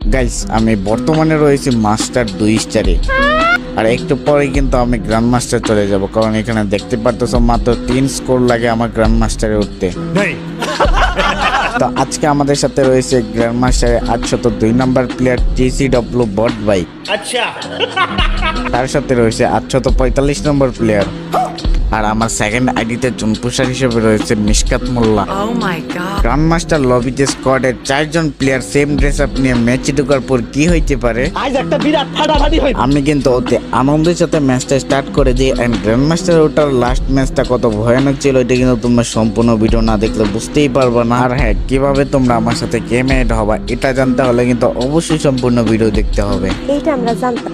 Guys আমি বর্তমানে রয়েছি মাস্টার দুই স্টারে। আর একটু পরে কিন্তু আমি গ্র্যান্ড মাস্টার চলে যাব কারণ এখানে দেখতে পারতেছ মাত্র তিন স্কোর লাগে আমার গ্র্যান্ড মাস্টারে উঠতে তো আজকে আমাদের সাথে রয়েছে গ্র্যান্ড মাস্টারে আটশত দুই number player TC W bot ভাই আচ্ছা। তার সাথে রয়েছে আটশত পঁয়তাল্লিশ নম্বর প্লেয়ার আর আমার সেকেন্ড আইডিতে জুনপুষার হিসেবে রয়েছে মিশকাত মোল্লা. গ্রান্ড মাস্টার লবিতে স্কোয়াডের চারজন প্লেয়ার সেম ড্রেস আপ নিয়ে ম্যাচে ঢোকার পর কি হইতে পারে? आज একটা বিরাট ফাটাফাটি হইবে। আমি কিন্তু অতি আনন্দের সাথে ম্যাচটা স্টার্ট করে দিই অ্যান্ড গ্র্যান্ড মাস্টার ওটার লাস্ট ম্যাচটা কত ভয়ানক ছিল এটা কিন্তু তোমরা সম্পূর্ণ ভিডিও না দেখলে বুঝতেই পারবে না। আর হ্যাঁ কীভাবে তোমরা আমার সাথে গেমে এড হবা এটা জানতে হলে কিন্তু অবশ্যই সম্পূর্ণ ভিডিও দেখতে হবে। এইটা আমরা জানতাম।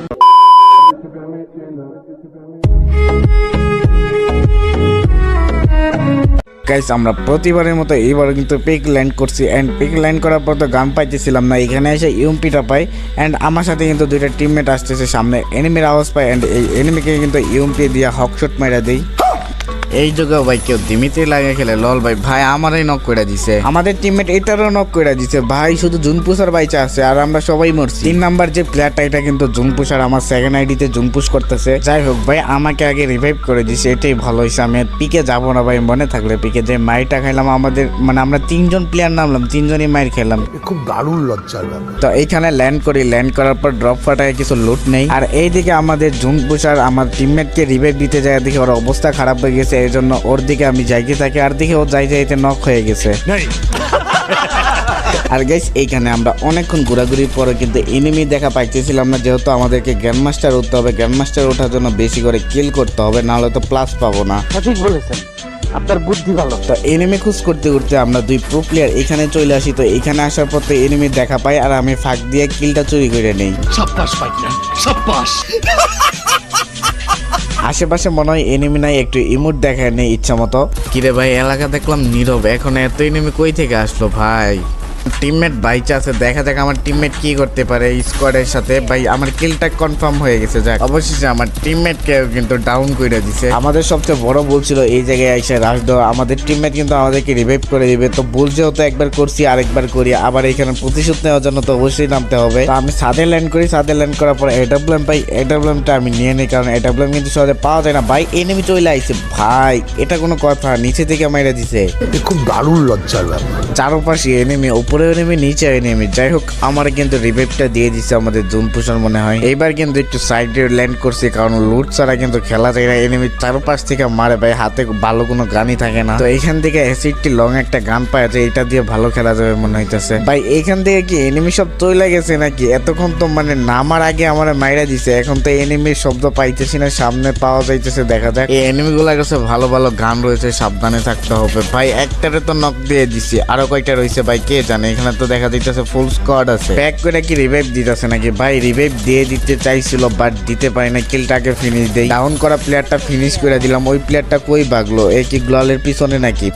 গাইস আমরা প্রতিবারের মতো এইবার কিন্তু পিক ল্যান্ড করছি অ্যান্ড পিক ল্যান্ড করার পর তো গান পাইতেছিলাম না, এখানে এসে ইউমপিটা পাই অ্যান্ড আমার সাথে কিন্তু দুইটা টিমমেট আসতেছে সামনে এনিমির আওয়াজ পাই অ্যান্ড এই এনিমিকে কিন্তু ইউমপি দিয়ে হকশট মেরা দেই। এই যুগে ভাই কেউ দিমিতে লাগে খেলে লল ভাই ভাই আমারই নক করে দিছে। আমাদের টিমমেট এটারও নক করে দিছে। ভাই শুধু জুনপুষার বাইচা আছে আর আমরা সবাই মরছি। তিন নাম্বার যে প্লেয়ারটা এটা কিন্তু জুনপুষার আমার সেকেন্ড আইডিতে জুনপুশ করতেছে। যাই হোক ভাই আমাকে আগে রিভাইভ করে দিছে এটাই ভালো হয়েছে। আমি পিকে যাব না ভাই মনে থাকলে পিকে। যে মাইটা খাইলাম আমাদের মানে আমরা তিনজন প্লেয়ার নামলাম তিনজনই মাইর খেলাম। খুব দারুণ লজ্জার তো এইখানে ল্যান্ড করি ল্যান্ড করার পর ড্রপ ফাটায় কিছু লুট নেই। আর এইদিকে আমাদের জুন পুষার আমার টিমমেটকে রিভাইভ দিতে যায় দেখে ওর অবস্থা খারাপ হয়ে গেছে এই জন্য ওর দিকে আমি যাইতে থাকি আর দিকে ও যাই যাইতে নক হয়ে গেছে। আর গাইস এইখানে আমরা অনেকক্ষণ ঘোরাঘুরির পরে কিন্তু এনিমি দেখা পাইতেছিলাম না যেহেতু আমাদেরকে গ্র্যান্ড মাস্টার উঠতে হবে। গ্র্যান্ড মাস্টার ওঠার জন্য বেশি করে কিল করতে হবে নাহলে তো প্লাস পাবো না। সঠিক বলেছেন। আপনার বুদ্ধি ভালো। তো এনিমি খুঁজ করতে করতে আমরা দুই প্রো প্লেয়ার এখানে চলে আসি তো এখানে আসার পর তো এনিমি দেখা পাই আর আমি ফাঁক দিয়ে কিলটা চুরি করে নেই। সাব্বাস পাইটা সাব্বাস আশেপাশে মনে হয় এনিমি নাই, একটু ইমুট দেখায় নেই ইচ্ছা মতো কিরে ভাই, এলাকা দেখলাম নীরব, এখন এত এনিমি কই থেকে আসলো ভাই? টিমমেট বাইচা আছে দেখা যাক আমার টিমমেট কি করতে পারে স্কোয়াডের সাথে। ভাই আমার কিলটা কনফার্ম হয়ে গেছে যাক। অবশেষে আমার টিমমেট কেউ কিন্তু ডাউন করে দিছে। আমাদের সবচেয়ে বড় ভুল ছিল এই জায়গায় এসে রাশ দেওয়া। আমাদের টিমমেট কিন্তু আমাদেরকে রিভাইভ করে দিবে। তো ভুল যেহেতু একবার করছি আরেকবার করি। আবার এখানে প্রতিশোধ নেওয়ার জন্য তো অবশ্যই নামতে হবে। তো আমি সাদে ল্যান্ড করি। সাদে ল্যান্ড করার পর এডাব্লাম পাই এডাব্লামটা আমি নিয়ে নিই। কারণ এডাব্লাম কিন্তু সহজে পাওয়া যায় না। ভাই এনিমি চলে আইছে। ভাই এটা কোনো কথা। নিচে থেকে মাইরা দিছে। খুব দারুণ লজ্জার ব্যাপার। চারপাশে এনিমি উপরে এনিমি নিচে এনিমি যাই হোক, আমার কিন্তু রিভাইভটা দিয়ে দিচ্ছে আমাদের জুন পুষার মনে হয়। এইবার কিন্তু একটু সাইডে ল্যান্ড করছি, কারণ লুট ছাড়া কিন্তু খেলা যায় না। এনিমি চারপাশ থেকে মারে ভাই, হাতে ভালো কোনো গানই থাকে না। তো এইখান থেকে অ্যাসিডটি লং একটা গান পাওয়া যায় এটা দিয়ে ভালো খেলা যাবে মনে হইতেছে। ভাই, এইখান থেকে কি এনিমি সব তৈলা গেছে নাকি? এতক্ষণ তো মানে নামার আগে আমার মাইরা দিছে, এখন তো এনিমির শব্দ পাইতেছি না, সামনে পাওয়া যাইতেছে, দেখা যাক। এই এনিমি গুলার কাছে ভালো ভালো গান রয়েছে, সাবধানে থাকতে হবে। ভাই, একটারে তো নক দিয়ে দিছি, আরও কয়টা রয়েছে ভাই, কে জানে? মানে এখানে তো দেখা যাইতেছে ফুল স্কোয়াড আছে। ব্যাক করে কি রিভাইভ দিতেছে নাকি? ভাই রিভাইভ দিয়ে দিতে চাইছিল বাট দিতে পারি না কিলটাকে ফিনিশ দেই। ডাউন করা প্লেয়ারটা ফিনিশ করে দিলাম ওই প্লেয়ারটা কই বাগলো? এ কি গ্ললের পিছনে নাকি?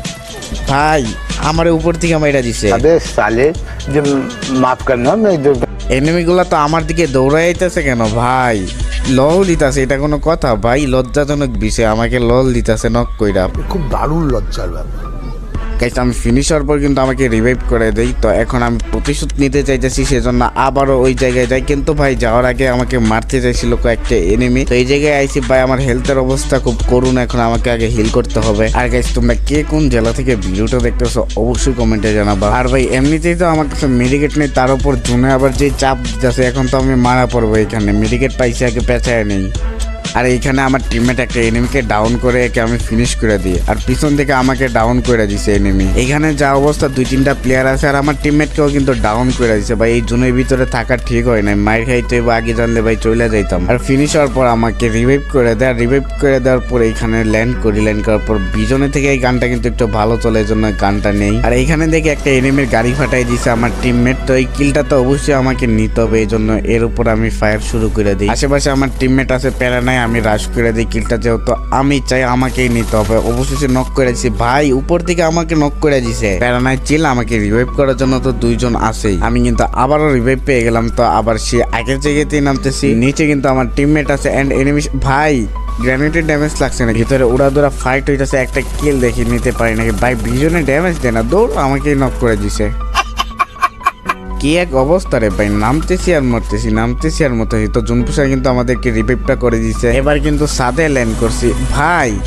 ভাই আমার উপর থেকে আমার এটা দিছে। আবে সালে যে মাফ করনা এনিমিগুলা তো আমার দিকে দৌড়াইতেছে কেন? ভাই লল দিতাছে এটা কোনো কথা? ভাই লজ্জাজনক বিষয় আমাকে লল দিতাছে নক কইরা। খুব দারুণ লজ্জার ব্যাপার। গাইস আমি ফিনিশ হওয়ার পর কিন্তু আমাকে রিভাইভ করে দেই। তো এখন আমি প্রতিশোধ নিতে চাইতেছি, সেজন্য আবারও ওই জায়গায় যাই। কিন্তু ভাই, যাওয়ার আগে আমাকে মারতে চাইছিল কয়েকটা এনিমি তো এই জায়গায় আইসি ভাই, আমার হেলথের অবস্থা খুব করুন এখন আমাকে আগে হিল করতে হবে। আর গাইস তোমরা কে কোন জেলা থেকে ভিডিওটা দেখতেছো, অবশ্যই কমেন্টে জানাবা। আর ভাই, এমনিতেই তো আমার কাছে মেডিকেট নেই, তার উপর জুনে আবার যে চাপ দিতেছে, এখন তো আমি মারা পড়ব এখানে। মেডিকেট পাইছি আগে, পেঁচায় নেই। আর এইখানে আমার টিমমেট একটা এনিমিকে ডাউন করে একে আমি ফিনিশ করে দিই। আর পিছন থেকে আমাকে ডাউন করে দিছে এনিমি এখানে যা অবস্থা, দুই তিনটা প্লেয়ার আছে আর আমার টিমমেটকেও কিন্তু ডাউন করে দিছে। ভাই, এই জোনের ভিতরে থাকা ঠিক হয় না মায়ের খাইতে বা আগে জানলে ভাই চলে যাইতাম। আর ফিনিশ হওয়ার পর আমাকে রিভাইভ করে দেয়। রিভাইভ করে দেওয়ার পর এইখানে ল্যান্ড করি। ল্যান্ড করার পর বিজনে থেকে এই গানটা কিন্তু একটু ভালো চলে জন্য গানটা নেই। আর এইখানে দেখে একটা এনিমির গাড়ি ফাটাই দিছে আমার টিমমেট তো এই কিলটা তো অবশ্যই আমাকে নিতে হবে, এই জন্য এর উপর আমি ফায়ার শুরু করে দিই। আশেপাশে আমার টিমমেট আছে, প্যারা নাই আমি রাশ করে দিই কিলটা যেহেতু আমি চাই আমাকেই নিতে হবে। অবশেষে নক করে দিছি। ভাই, উপর থেকে আমাকে নক করে দিছে। প্যারা নাই চিল আমাকে রিভাইভ করার জন্য তো দুইজন আছেই। আমি কিন্তু আবারও রিভাইভ পেয়ে গেলাম, তো আবার সে আগের জায়গাতেই নামতেছি। নিচে কিন্তু আমার টিমমেট আছে অ্যান্ড এনিমি ভাই গ্র্যানেটের ড্যামেজ লাগছে না ভিতরে উড়াদুরা ফাইট হইতেছে, একটা কিল দেখি নিতে পারি নাকি? ভাই ভিজনে ড্যামেজ দেয় না। দৌড়, আমাকেই নক করে দিছে। কি এক অবস্থা রে ভাই? নামতেছি আর মরতেছি, নামতেছি আর মরতেছি। তো জুনপুষা কিন্তু আমাদেরকে রিপিপটা করে দিছে। এবার কিন্তু সাদে ল্যান্ড করছি। ভাই,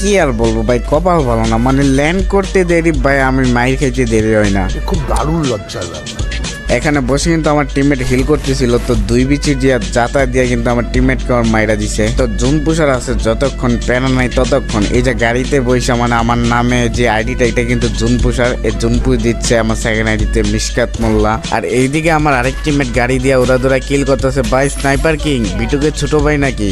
কি আর বলব ভাই? কপাল ভালো না। মানে ল্যান্ড করতে দেরি, ভাই, আমি মাইর খাইতে দেরি হয় না। খুব দারুণ লজ্জা ব্যাপার এখানে বসে কিন্তু আমার টিমমেট হিল করতেছিল, তো দুই বিচি দিয়ে যাতায়াত দিয়ে কিন্তু আমার টিমমেটকে আমার মাইরা দিছে। তো জুন পুষার আছে যতক্ষণ প্যারা নাই ততক্ষণ। এই যে গাড়িতে বসে মানে আমার নামে যে আইডিটা এটা কিন্তু জুন পুষার এই জুন পুষ দিচ্ছে আমার সেকেন্ড আইডিতে মিসকাত মোল্লা। আর এইদিকে আমার আরেক টিমমেট গাড়ি দিয়ে ওরা কিল করতেছে ভাই স্নাইপার কিং বিটুকে ছোট ভাই নাকি?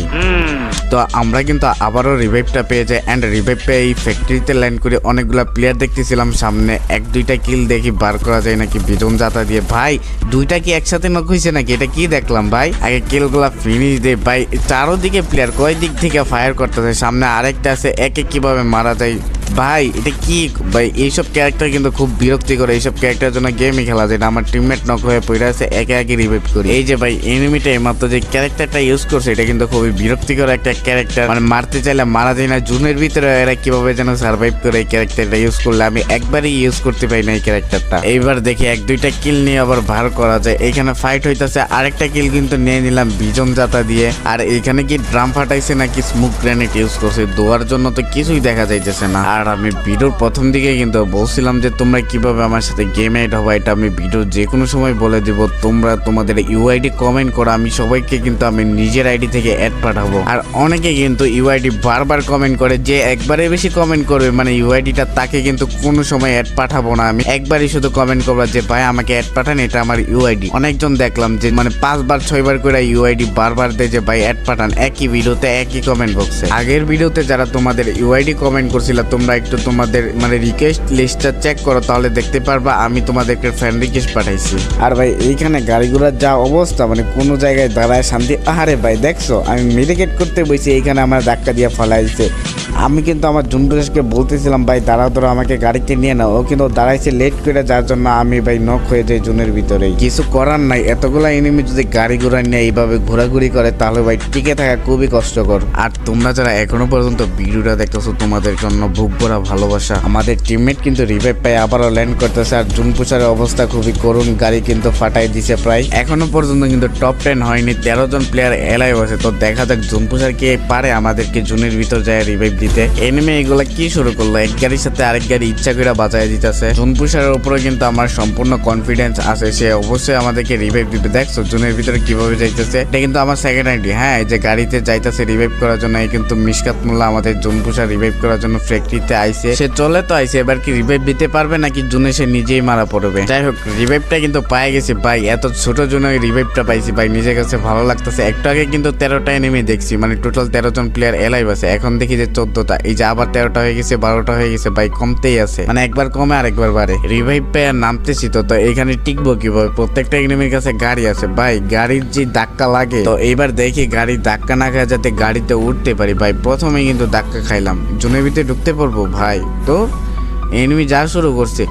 তো আমরা কিন্তু আবারও রিভাইভটা পেয়ে যাই অ্যান্ড রিভাইভ পেয়ে এই ফ্যাক্টরিতে ল্যান্ড করে অনেকগুলা প্লেয়ার দেখতেছিলাম সামনে। এক, দুইটা কিল দেখি বার করা যায় নাকি, বিজন যাতা দিয়ে। ভাই দুইটা কি একসাথে নক হয়েছে নাকি? এটা কি দেখলাম ভাই? আগে কিলগুলা ফিনিশ দে ভাই, চারোদিকে প্লেয়ার কয় দিক থেকে ফায়ার করতেছে? সামনে আরেকটা আছে, একে কীভাবে মারা যায়? ভাই, এটা কি? ভাই, এইসব ক্যারেক্টার কিন্তু খুব বিরক্তি করে এইসব ক্যারেক্টারের জন্য গেমই খেলা যায় আমার টিমমেট নক হয়ে পড়ে আছে, একে একে রিভাইভ করি। এই যে ভাই এনিমিটা এইমাত্র যে ক্যারেক্টারটা ইউজ করছে, এটা কিন্তু খুবই বিরক্তিকর একটা ক্যারেক্টার মানে মারতে চাইলে মারা যায় না, জুনের ভিতরে এরা কীভাবে যেন সার্ভাইভ করে এই ক্যারেক্টারটা ইউজ করলে? আমি একবারই ইউজ করতে পারি না এই ক্যারেক্টারটা এইবার দেখি এক, দুইটা কিল নিয়ে আবার ভার করা যায়। এখানে ফাইট হইতেছে, আরেকটা কিল কিন্তু নিয়ে নিলাম বিজন জাতা দিয়ে। আর এখানে কি ড্রাম ফাটাইছে নাকি স্মোক গ্রেনেড ইউজ করছে? দোয়ার জন্য তো কিছুই দেখা যাইতেছে না। আর আমি ভিডিওর প্রথম দিকে কিন্তু বলছিলাম যে তোমরা কীভাবে আমার সাথে গেম এড হবে, এটা আমি ভিডিও যে কোনো সময় বলে দিব। তোমরা তোমাদের ইউআইডি কমেন্ট করো, আমি সবাইকে কিন্তু আমি নিজের আইডি থেকে অ্যাড পাঠাবো। আর অনেকে কিন্তু ইউআইডি বারবার কমেন্ট করে যে একবারে বেশি কমেন্ট করবে মানে ইউআইডিটা তাকে কিন্তু কোনো সময় অ্যাড পাঠাবো না। আমি একবারই শুধু কমেন্ট করব যে, ভাই, আমাকে অ্যাড পাঠান, এটা আমার ইউআইডি অনেকজন দেখলাম যে মানে পাঁচবার, ছয়বার করে ইউআইডি বারবার দেয় যে, ভাই অ্যাড পাঠান। একই ভিডিওতে একই কমেন্ট বক্সে আগের ভিডিওতে যারা তোমাদের ইউআইডি কমেন্ট করছিল তোমরা একটু তোমাদের মানে রিকোয়েস্ট লিস্টটা চেক করো, তাহলে দেখতে পারবা আমি তোমাদেরকে ফ্রেন্ড রিকোয়েস্ট পাঠাইছি। আর ভাই, এইখানে গাড়িগুলোর যা অবস্থা মানে কোনো জায়গায় দাঁড়ায় শান্তি, আহারে ভাই, দেখছ? আমি মেডিকেট করতে বসে এইখানে আমার ধাক্কা দিয়ে ফলাইছে। আমি কিন্তু আমার জুনপুরেশকে বলতেছিলাম, ভাই, দাঁড়াও ধরো আমাকে গাড়িতে নিয়ে নাও। ও কিন্তু দাঁড়াইছে লেট করে, যার জন্য আমি, ভাই নক হয়ে যাই জুনের ভিতরে। কিছু করার নাই, এতগুলা এনিমি যদি গাড়ি ঘোড়া নিয়ে এইভাবে ঘোরাঘুরি করে, তাহলে ভাই টিকে থাকা খুবই কষ্টকর। আর তোমরা যারা এখনও পর্যন্ত ভিডিওটা দেখতেছো, তোমাদের জন্য বুক ভরা ভালোবাসা। আমাদের টিমমেট কিন্তু রিভাইভ পাই আবারও ল্যান্ড করতেছে। আর জুন জুনপুচারের অবস্থা খুবই করুণ, গাড়ি কিন্তু ফাটাই দিছে প্রায়। এখনও পর্যন্ত কিন্তু টপ টেন হয়নি, তেরো জন প্লেয়ার এলাই বসে তো দেখা যাক জুনপুচার কে পারে, আমাদেরকে জুনের ভিতর যায় রিভাইভ দিতে। এনিমে এগুলা কি শুরু করল? এক গাড়ির সাথে আরেক গাড়ি ইচ্ছা করে বাঁচাই দিতেছে। জুনপুচারের উপরে কিন্তু আমার সম্পূর্ণ কনফিডেন্স আছে। সে অবশ্যই আমাদেরকে রিভাইভ দিবে। দেখছ, জুনের ভিতরে কীভাবে যাইতেছে? এটা কিন্তু আমার সেকেন্ড আইডি হ্যাঁ যে গাড়িতে যাইতেছে রিভাইভ করার জন্য কিন্তু মিসকাত মোল্লা আমাদের জুনপুষা রিভাইভ করার জন্য ফ্যাক্টরিতে আইছে। সে চলে তো আইছে, এবার কি রিভাইভ দিতে পারবে নাকি জুনে সে নিজেই মারা পড়বে? যাই হোক রিভাইভটা কিন্তু পাই গেছে ভাই। এত ছোট জন্য রিভাইভটা পাইছি ভাই। নিজের কাছে ভালো লাগতেছে। একটু আগে কিন্তু তেরোটা এনিমি দেখছি। মানে টোটাল তেরো জন প্লেয়ার এলাইভ আছে। এখন দেখি যে চোদ্দটা। এই যে আবার তেরোটা হয়ে গেছে, বারোটা হয়ে গেছে, ভাই কমতেই আছে। মানে একবার কমে আর একবার বাড়ে। রিভাইভ পেয়ে আর নামতেছি তো তো এখানে টিকবো কীভাবে? প্রত্যেকটা এনিমির কাছে গাড়ি আছে। ভাই, গাড়ির যে ধাক্কা লাগে, তো এইবার দেখি গাড়ির ধাক্কা না খায় যাতে গাড়িতে উঠতে পারি। ভাই প্রথমে কিন্তু ধাক্কা খাইলাম। জুনের ভিতরে ঢুকতে পারব, ভাই। তো এনিমি যা শুরু করছে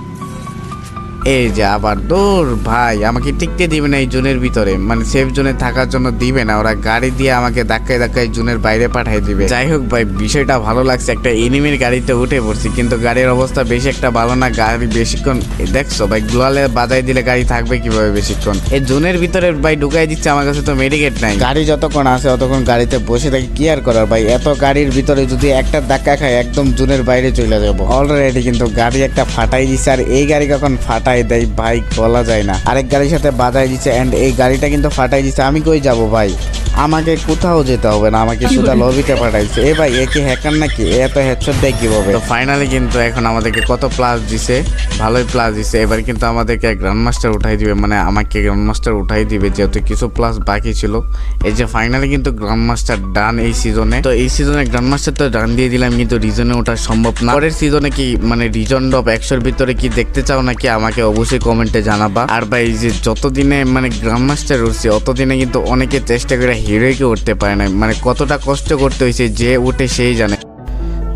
এই যে আবার, দূর ভাই, আমাকে টিকতে দিবে না এই জোনের ভিতরে। মানে সেফ জোনে থাকার জন্য দিবে না, ওরা গাড়ি দিয়ে আমাকে ধাক্কায় ধাক্কায় জোনের বাইরে পাঠিয়ে দিবে। যাই হোক ভাই, বিষয়টা ভালো লাগছে, একটা এনিমির গাড়িতে উঠে পড়ছি, কিন্তু গাড়ির অবস্থা বেশি একটা ভালো না, গাড়ি বেশিক্ষণ দেখছ ভাই গ্লোয়ালে বাজাই দিলে গাড়ি থাকবে কীভাবে বেশিক্ষণ? এই জোনের ভিতরে ভাই ঢুকাই দিচ্ছে, আমার কাছে তো মেডিকেট নাই। গাড়ি যতক্ষণ আসে ততক্ষণ গাড়িতে বসে থাকি, কি আর করার ভাই? এত গাড়ির ভিতরে যদি একটা ধাক্কা খায়, একদম জোনের বাইরে চলে যাব। অলরেডি কিন্তু গাড়ি একটা ফাটাই দিচ্ছে আর এই গাড়ি কখন ফাটাই দেয় ভাই বলা যায় না। আরেক গাড়ির সাথে বাজাই দিচ্ছে এন্ড এই গাড়িটা কিন্তু ফাটাই দিচ্ছে। আমি কই যাব ভাই? আমাকে কোথাও যেতে হবে না আমাকে শুধু লবিতে পাঠাইছে। এ ভাই এ কি হ্যাকার নাকি? এ এত হেডশট দেয় কীভাবে? তো ফাইনালি কিন্তু এখন আমাদেরকে কত প্লাস দিছে? ভালোই প্লাস দিছে। এবার কিন্তু আমাদেরকে গ্র্যান্ড মাস্টার উঠাই দিবে মানে আমাকে গ্র্যান্ড মাস্টার উঠাই দিবে যেহেতু কিছু প্লাস বাকি ছিল। এই যে ফাইনালি কিন্তু গ্র্যান্ড মাস্টার ডান এই সিজনে তো এই সিজনে গ্র্যান্ড মাস্টার তো ডান দিয়ে দিলাম কিন্তু রিজনে ওঠা সম্ভব না। পরের সিজনে কি মানে রিজন ডব একশোর ভিতরে কি দেখতে চাও নাকি আমাকে অবশ্যই কমেন্টে জানাবা। আর ভাই যে যতদিনে মানে গ্রাম মাস্টার উঠছে, অতদিনে কিন্তু অনেকে চেষ্টা করে হিরোইকে উঠতে পারে না মানে কতটা কষ্ট করতে হয়েছে, যে উঠে সেই জানে।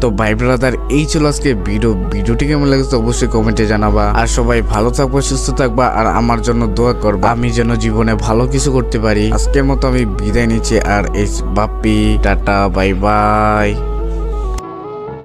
তো ভাই ব্রাদার এই ছিল আজকে ভিডিও ভিডিওটি কেমন লাগছে অবশ্যই কমেন্টে জানাবা। আর সবাই ভালো থাকবা, সুস্থ থাকবা, আর আমার জন্য দোয়া করবা। আমি যেন জীবনে ভালো কিছু করতে পারি। আজকের মতো আমি বিদায় নিচ্ছি। আর এই বাপ্পি, টাটা বাই বাই